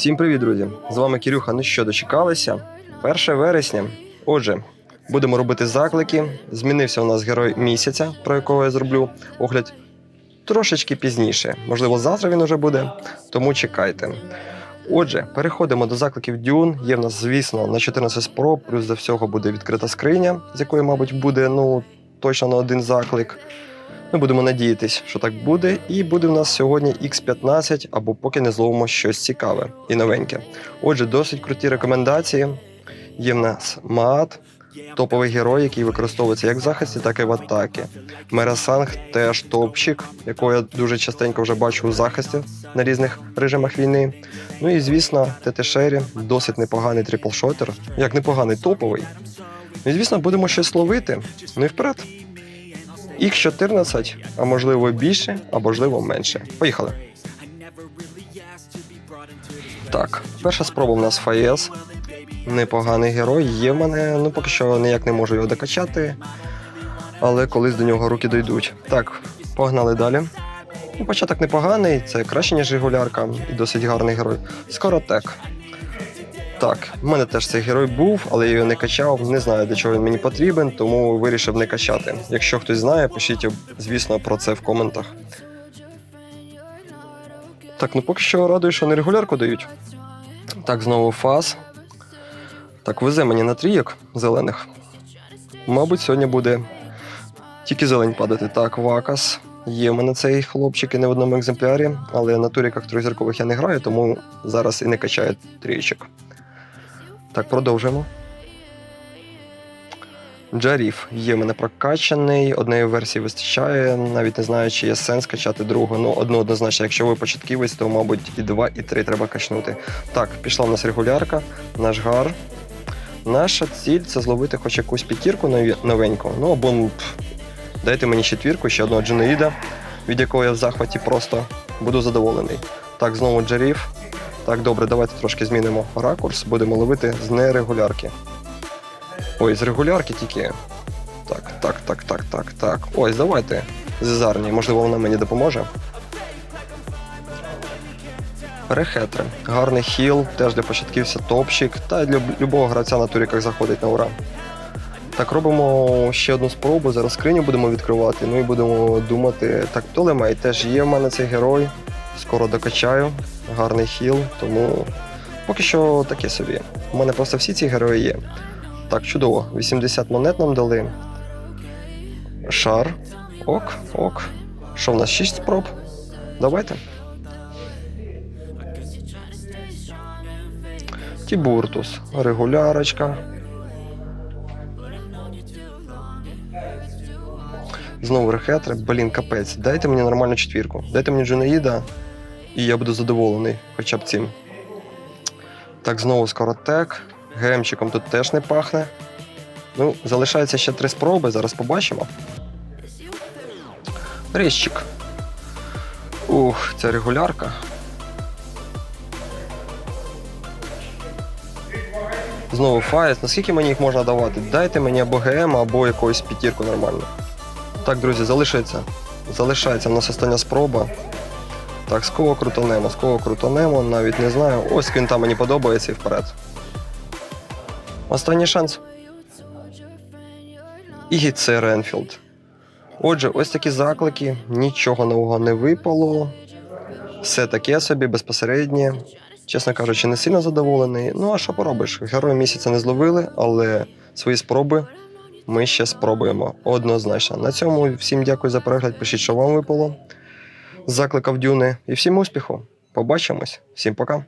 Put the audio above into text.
Всім привіт, друзі! З вами Кирюха. Ну що, дочекалися? 1 вересня. Отже, будемо робити заклики. Змінився у нас герой місяця, про якого я зроблю огляд трошечки пізніше. Можливо, завтра він уже буде, тому чекайте. Отже, переходимо до закликів Дюн. Є в нас, звісно, на 14 спроб, плюс до всього буде відкрита скриня, з якої, мабуть, буде ну, точно на один заклик. Ми будемо надіятись, що так буде. І буде в нас сьогодні X15, або поки не зловимо щось цікаве і новеньке. Отже, досить круті рекомендації. Є в нас Маат, топовий герой, який використовується як в захисті, так і в атакі. Мерасанг теж топчик, якого я дуже частенько вже бачу у захисті на різних режимах війни. Ну і звісно, ТТ Шері, досить непоганий тріплшотер, як непоганий топовий. Ну і звісно, будемо щось ловити. Ну і вперед. Х14, а можливо більше, а можливо менше. Поїхали. Так, перша спроба в нас Фаєс. Непоганий герой. Є в мене, ну поки що ніяк не можу його докачати. Але колись до нього руки дійдуть. Так, погнали далі. Ну, початок непоганий, це краще, ніж регулярка, і досить гарний герой. Скоротек. Так, в мене теж цей герой був, але я його не качав. Не знаю, для чого він мені потрібен, тому вирішив не качати. Якщо хтось знає, пишіть, звісно, про це в коментах. Так, ну поки що радую, що не регулярку дають. Так, знову фаз. Так, везе мені на трійок зелених. Мабуть, сьогодні буде тільки зелень падати. Так, вакас. Є в мене цей хлопчик і не в одному екземплярі, але на туріках трьохзіркових я не граю, тому зараз і не качаю трійчик. Так, продовжуємо. Джаріф є в мене прокачаний, однієї версії вистачає. Навіть не знаю, чи є сенс качати другу. Ну, одну однозначно, якщо ви початківець, то, мабуть, і два, і три треба качнути. Так, пішла в нас регулярка, наш гар. Наша ціль це зловити хоч якусь п'ятірку новеньку. Ну або пф, дайте мені четвірку, ще одного Дженеїда, від якого я в захваті просто буду задоволений. Так, знову Джаріф. Так, добре, давайте трошки змінимо ракурс, будемо ловити з нерегулярки. Ой, з регулярки тільки. Так, так, так, так, так, так. Ось, давайте. З Зезарні, можливо, вона мені допоможе. Рехетри. Гарний хіл, теж для початківця топчик, та й для любого гравця на туріках заходить на ура. Так, робимо ще одну спробу. Зараз скриню будемо відкривати. Ну і будемо думати. Так, Толемей теж є в мене цей герой. Скоро докачаю. Гарний хіл, тому поки що таке собі. У мене просто всі ці герої є. Так, чудово. 80 монет нам дали. Шар. Ок, ок. Що в нас? 6 спроб? Давайте. Тібуртус. Регулярочка. Знову рехетри. Блін, капець. Дайте мені нормальну четвірку. Дайте мені Джунеїда, і я буду задоволений хоча б цим. Так, знову скоротек. ГМчиком тут теж не пахне. Ну, залишається ще три спроби, зараз побачимо. Резчик. Ух, це регулярка. Знову фаєс. Наскільки мені їх можна давати? Дайте мені або ГМ, або якусь п'ятірку нормальну. Так, друзі, залишається. Залишається в нас остання спроба. Так, з кого крутанемо, з кого крутанемо, навіть не знаю. Ось квінта мені подобається і вперед. Останній шанс. І це Ренфілд. Отже, ось такі заклики, нічого нового не випало. Все таке собі, безпосереднє. Чесно кажучи, не сильно задоволений. Ну а що поробиш? Герої місяця не зловили, але свої спроби ми ще спробуємо однозначно. На цьому всім дякую за перегляд. Пишіть, що вам випало. Закликав Дюни. І всім успіху. Побачимось. Всім пока.